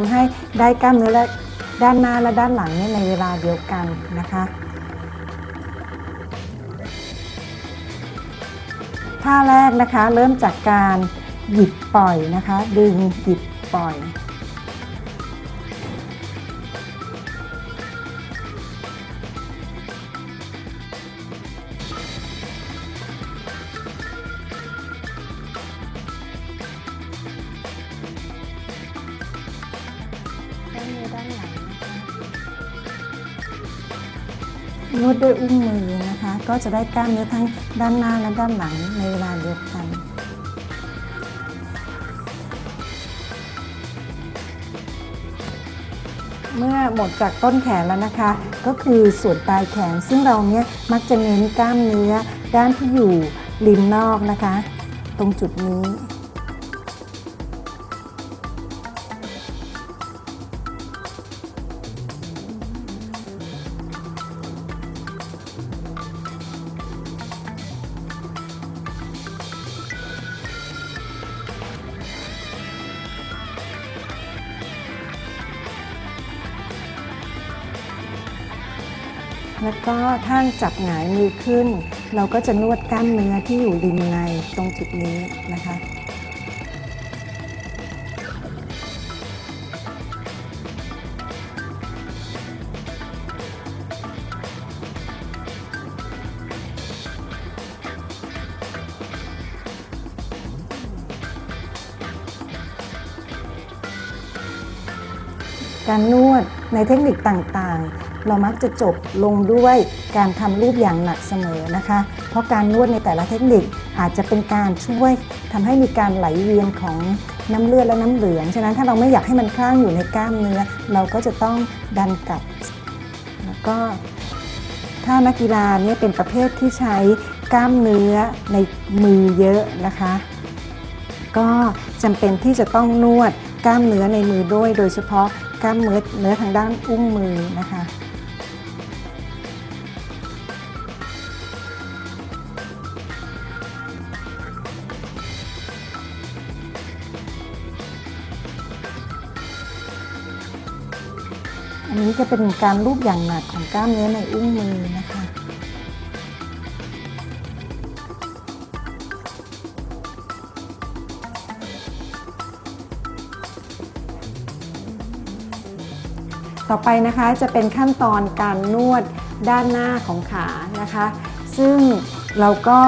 ทำให้ได้กล้ามเนื้อและด้านหน้าและด้านหลังเนี่ยในเวลาเดียวกันนะคะ ท่าแรกนะคะเริ่มจากการหยิบปล่อยนะคะ ดึงหยิบปล่อย วดด้วยอุ้งมือนะคะ ก็จะได้กล้ามเนื้อทั้งด้านหน้าและด้านหลังในเวลาเดียวกันเมื่อหมดจากต้นแขนแล้วนะคะ ก็คือส่วนปลายแขน ซึ่งเราเนี้ยมักจะเน้นกล้ามเนื้อด้านที่อยู่ริมนอกนะคะ ตรงจุดนี้ แล้วก็ท่างจับหงายมือขึ้น เราก็จะนวดกล้ามเนื้อที่อยู่ริมในตรงจุดนี้นะคะการนวดในเทคนิคต่างๆ เรามักจะจบลงด้วยการทำรูปอย่างหนักเสมอนะคะ เพราะการนวดในแต่ละเทคนิคอาจจะเป็นการช่วยทำให้มีการไหลเวียนของน้ำเลือดและน้ำเหลือง ฉะนั้นถ้าเราไม่อยากให้มันคลั่งอยู่ในกล้ามเนื้อ เราก็จะต้องดันกลับ แล้วก็ถ้านักกีฬาเนี่ยเป็นประเภทที่ใช้กล้ามเนื้อในมือเยอะนะคะ ก็จำเป็นที่จะต้องนวดกล้ามเนื้อในมือด้วย โดยเฉพาะกล้ามเนื้อเนื้อทางด้านอุ้งมือนะคะ อันนี้จะเป็นการรูปอย่างหนักของกล้ามเนื้อในอุ้งมือนะคะต่อไปนะคะจะเป็นขั้นตอนการนวดด้านหน้าของขานะคะ ซึ่งเราก็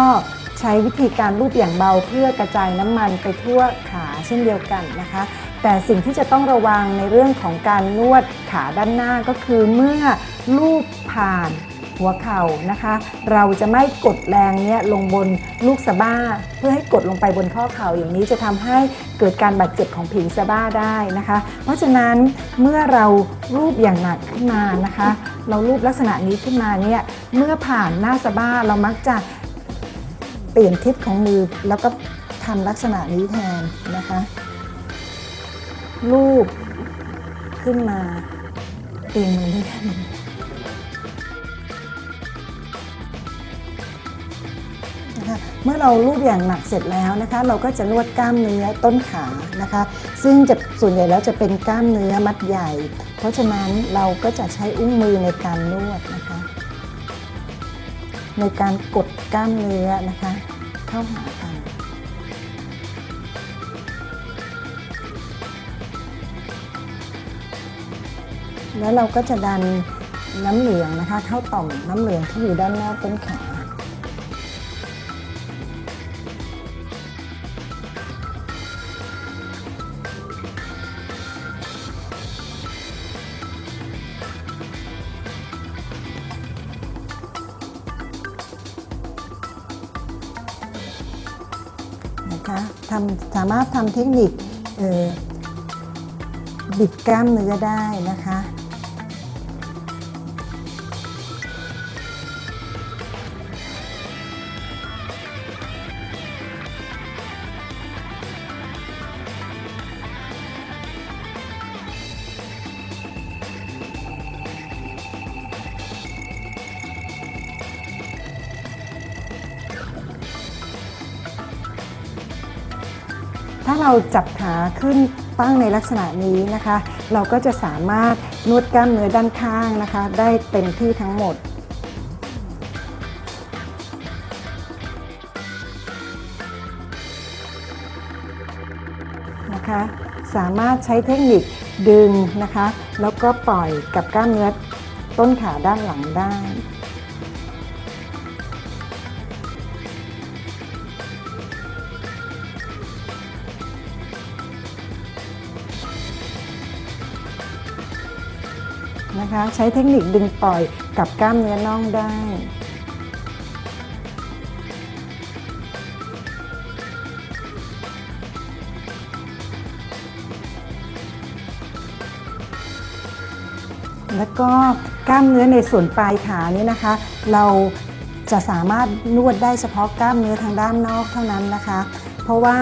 ใช้วิธีการรูปอย่างเบาเพื่อกระจายน้ำมันไปทั่วขาเช่นเดียวกันนะคะ แต่สิ่งที่จะต้องระวังในเรื่องของการนวดขาด้านหน้าก็คือเมื่อลูบผ่านหัวเข่านะคะ เราจะไม่กดแรงเนี้ยลงบนลูกสะบ้า เพื่อให้กดลงไปบนข้อเข่าอย่างนี้จะทำให้เกิดการบาดเจ็บของผิวสะบ้าได้นะคะ เพราะฉะนั้นเมื่อเรารูปอย่างหนักขึ้นมานะคะ เรารูปลักษณะนี้ขึ้นมาเนี่ยเมื่อผ่านหน้าสะบ้าเรามักจะเปลี่ยนทิศของมือแล้วก็ทำลักษณะนี้แทนนะคะ รูปขึ้นมาตีมือด้วยกันนะคะเมื่อเรารูปอย่างหนักเสร็จแล้วนะคะ เราก็จะนวดกล้ามเนื้อต้นขานะคะ ซึ่งจะส่วนใหญ่แล้วจะเป็นกล้ามเนื้อมัดใหญ่ เพราะฉะนั้นเราก็จะใช้อุ้งมือในการนวดนะคะ ในการกดกล้ามเนื้อนะคะ เข้าหากัน แล้วเราก็จะดันน้ำเหลืองนะคะ เข้าต่อมน้ำเหลืองที่อยู่ด้านหน้าต้นขานะคะทำสามารถทำเทคนิคบิดกล้ามเนื้อได้นะคะ เราจับขาขึ้นตั้งในลักษณะนี้นะคะ เราก็จะสามารถนวดกล้ามเนื้อด้านข้างนะคะ ได้เต็มที่ทั้งหมดนะคะสามารถใช้เทคนิคดึงนะคะ แล้วก็ปล่อยกับกล้ามเนื้อต้นขาด้านหลังได้ นะคะ ใช้เทคนิคดึงปล่อยกับกล้ามเนื้อน่องได้แล้วก็กล้ามเนื้อในส่วนปลายขานี้นะคะ เราจะสามารถนวดได้เฉพาะกล้ามเนื้อทางด้านนอกเท่านั้นนะคะ เพราะว่า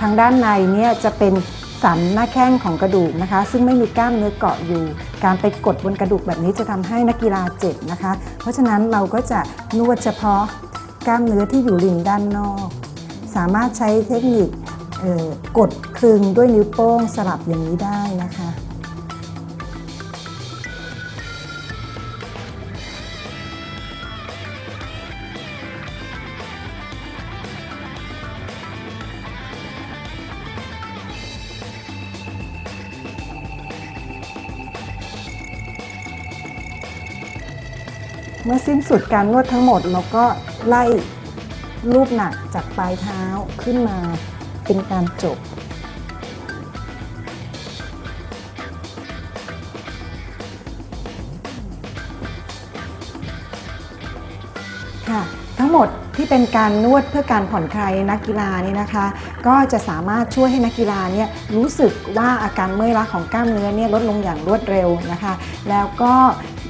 ทางด้านในเนี่ยจะเป็น สันหน้าแข้งของกระดูกนะคะ ซึ่งไม่มีกล้ามเนื้อเกาะอยู่ การไปกดบนกระดูกแบบนี้จะทำให้นักกีฬาเจ็บนะคะ เพราะฉะนั้นเราก็จะนวดเฉพาะกล้ามเนื้อที่อยู่ริมด้านนอก สามารถใช้เทคนิคกดคลึงด้วยนิ้วโป้งสลับอย่างนี้ได้นะคะ มื่อสิ้นสุดการนวดทั้งหมดเราก็ไล่รูปหนักจากปลายเท้าขึ้นมาเป็นการจบ ค่ะ ทั้งหมดที่เป็นการนวดเพื่อการผ่อนคลายนักกีฬานี่นะคะ ก็จะสามารถช่วยให้นักกีฬาเนี่ยรู้สึกว่าอาการเมื่อยล้าของกล้ามเนื้อเนี่ยลดลงอย่างรวดเร็วนะคะ แล้วก็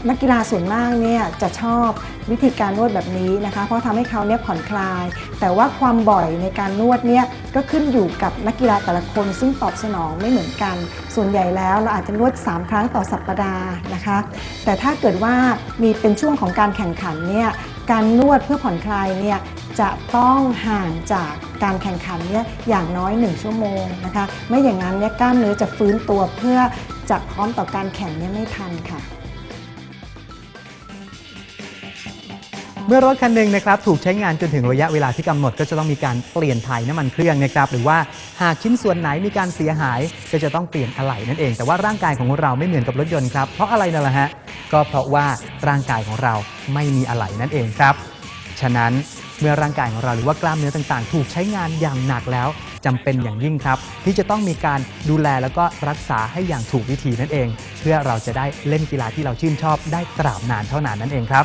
นักกีฬาส่วนมากเนี่ยจะชอบวิธีการนวดแบบนี้นะคะ เพราะทำให้เขาเนี่ยผ่อนคลาย แต่ว่าความบ่อยในการนวดเนี่ยก็ขึ้นอยู่กับนักกีฬาแต่ละคน ซึ่งตอบสนองไม่เหมือนกัน ส่วนใหญ่แล้วเราอาจจะนวด 3 ครั้งต่อสัปดาห์นะคะ แต่ถ้าเกิดว่ามีเป็นช่วงของการแข่งขันเนี่ยการนวดเพื่อผ่อนคลายเนี่ยจะต้องห่างจากการแข่งขันเนี่ยอย่างน้อย 1 ชั่วโมงนะคะ ไม่อย่างนั้นเนี่ยกล้ามเนื้อจะฟื้นตัวเพื่อจะพร้อมต่อการแข่งเนี่ยไม่ทันค่ะ เมื่อรถคันหนึ่งนะครับถูกใช้งานจนถึงระยะเวลาที่กำหนดก็จะต้องมีการเปลี่ยนถ่ายน้ำมันเครื่องนะครับหรือว่าหากชิ้นส่วนไหนมีการเสียหาย ก็จะต้องเปลี่ยนอะไหล่นั่นเอง แต่ว่าร่างกายของเราไม่เหมือนกับรถยนต์ครับเพราะอะไรนั่นแหละฮะก็เพราะว่าร่างกายของเราไม่มีอะไหล่นั่นเองครับ ฉะนั้นเมื่อร่างกายของเราหรือว่ากล้ามเนื้อต่างๆ ถูกใช้งานอย่างหนักแล้วจำเป็นอย่างยิ่งครับ ที่จะต้องมีการดูแลแล้วก็รักษาให้อย่างถูกวิธีนั่นเอง เพื่อเราจะได้เล่นกีฬาที่เราชื่นชอบได้ตราบนานเท่านานนั่นเองครับ